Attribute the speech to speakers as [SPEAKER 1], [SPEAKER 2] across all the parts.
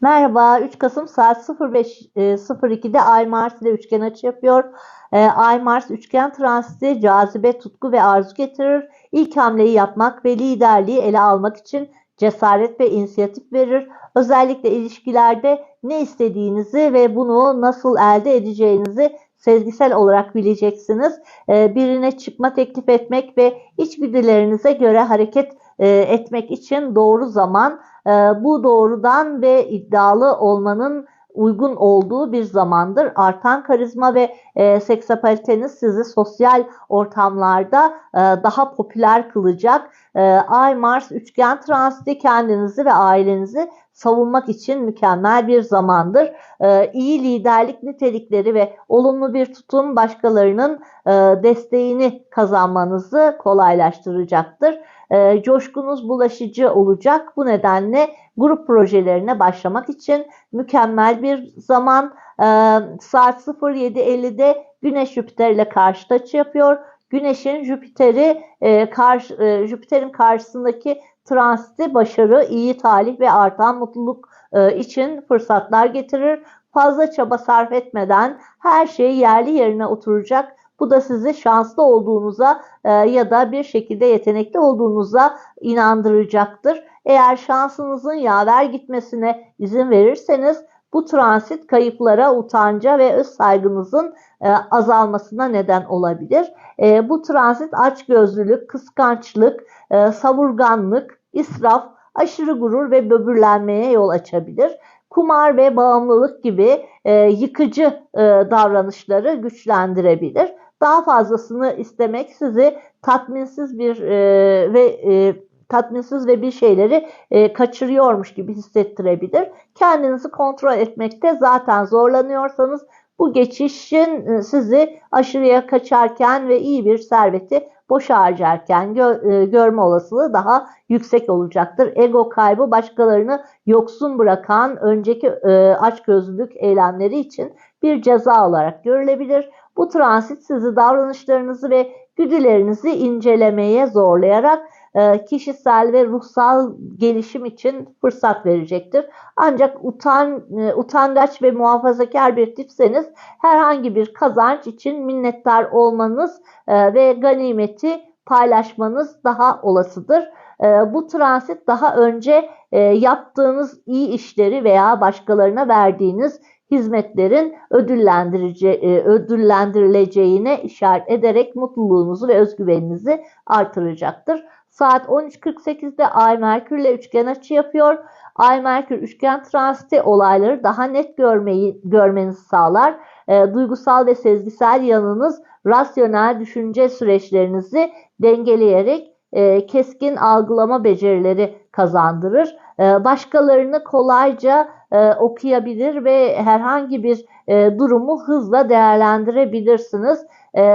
[SPEAKER 1] Merhaba, 3 Kasım saat 05.02'de Ay Mars ile üçgen açı yapıyor. Ee, Ay Mars üçgen transiti cazibe, tutku ve arzu getirir. İlk hamleyi yapmak ve liderliği ele almak için cesaret ve inisiyatif verir. Özellikle ilişkilerde ne istediğinizi ve bunu nasıl elde edeceğinizi sezgisel olarak bileceksiniz. Ee, birine çıkma teklif etmek ve içgüdülerinize göre hareket e, etmek için doğru zaman e, bu doğrudan ve iddialı olmanın uygun olduğu bir zamandır. Artan karizma ve e, seksapaliteniz sizi sosyal ortamlarda e, daha popüler kılacak. E, Ay Mars üçgen transiti kendinizi ve ailenizi savunmak için mükemmel bir zamandır. E, iyi liderlik nitelikleri ve olumlu bir tutum başkalarının e, desteğini kazanmanızı kolaylaştıracaktır. E, coşkunuz bulaşıcı olacak. Bu nedenle grup projelerine başlamak için mükemmel bir zaman. E, saat 07.50'de Güneş Jüpiter ile karşı açı yapıyor. Güneş'in Jüpiter'i e, karşı, e, Jüpiter'in karşısındaki transiti başarı, iyi talih ve artan mutluluk e, için fırsatlar getirir. Fazla çaba sarf etmeden her şey yerli yerine oturacak bu da sizi şanslı olduğunuza e, ya da bir şekilde yetenekli olduğunuza inandıracaktır. Eğer şansınızın yaver gitmesine izin verirseniz bu transit kayıplara, utanca ve öz saygınızın e, azalmasına neden olabilir. E, bu transit açgözlülük, kıskançlık, savurganlık, israf, aşırı gurur ve böbürlenmeye yol açabilir kumar ve bağımlılık gibi e, yıkıcı e, davranışları güçlendirebilir. Daha fazlasını istemek sizi tatminsiz bir e, ve e, tatminsiz ve bir şeyleri e, kaçırıyormuş gibi hissettirebilir. Kendinizi kontrol etmekte zaten zorlanıyorsanız bu geçişin e, sizi aşırıya kaçarken ve iyi bir serveti boşa harcarken gö e, görme olasılığı daha yüksek olacaktır. Ego kaybı başkalarını yoksun bırakan önceki e, açgözlülük eylemleri için bir ceza olarak görülebilir. Bu transit sizi davranışlarınızı ve güdülerinizi incelemeye zorlayarak e, kişisel ve ruhsal gelişim için fırsat verecektir. Ancak utan, e, utangaç ve muhafazakar bir tipseniz herhangi bir kazanç için minnettar olmanız e, ve ganimeti paylaşmanız daha olasıdır. Bu transit daha önce yaptığınız iyi işleri veya başkalarına verdiğiniz hizmetlerin e, ödüllendirileceğine işaret ederek mutluluğunuzu ve özgüveninizi artıracaktır. Saat 13.48'de Ay Merkür ile üçgen açı yapıyor. Ay Merkür üçgen transiti olayları daha net görmeyi görmenizi sağlar. E, duygusal ve sezgisel yanınız rasyonel düşünce süreçlerinizi dengeleyerek e, keskin algılama becerileri kazandırır. E, başkalarını kolayca e, okuyabilir ve herhangi bir durumu hızla değerlendirebilirsiniz.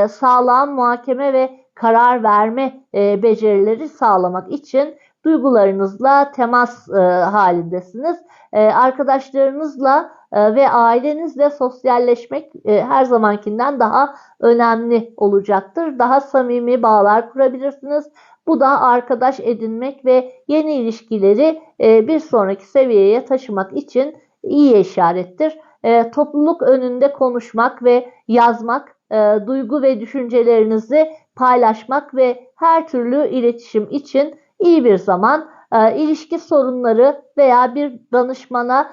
[SPEAKER 1] Sağlam muhakeme ve karar verme becerileri sağlamak için duygularınızla temas halindesiniz. Arkadaşlarınızla ve ailenizle sosyalleşmek her zamankinden daha önemli olacaktır. Daha samimi bağlar kurabilirsiniz. Bu da arkadaş edinmek ve yeni ilişkileri e, bir sonraki seviyeye taşımak için iyi işarettir. E, topluluk önünde konuşmak ve yazmak, e, duygu ve düşüncelerinizi paylaşmak ve her türlü iletişim için iyi bir zaman. İlişki sorunları veya bir danışmana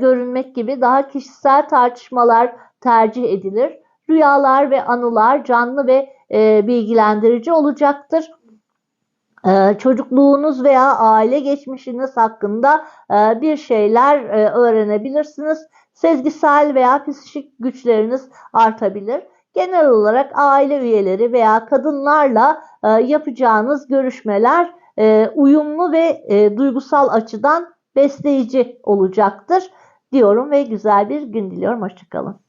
[SPEAKER 1] görünmek gibi daha kişisel tartışmalar tercih edilir. Rüyalar ve anılar canlı ve bilgilendirici olacaktır. Ee, çocukluğunuz veya aile geçmişiniz hakkında e, bir şeyler e, öğrenebilirsiniz. Sezgisel veya psikik güçleriniz artabilir. Genel olarak aile üyeleri veya kadınlarla e, yapacağınız görüşmeler uyumlu ve duygusal açıdan besleyici olacaktır diyorum ve güzel bir gün diliyorum. Hoşçakalın.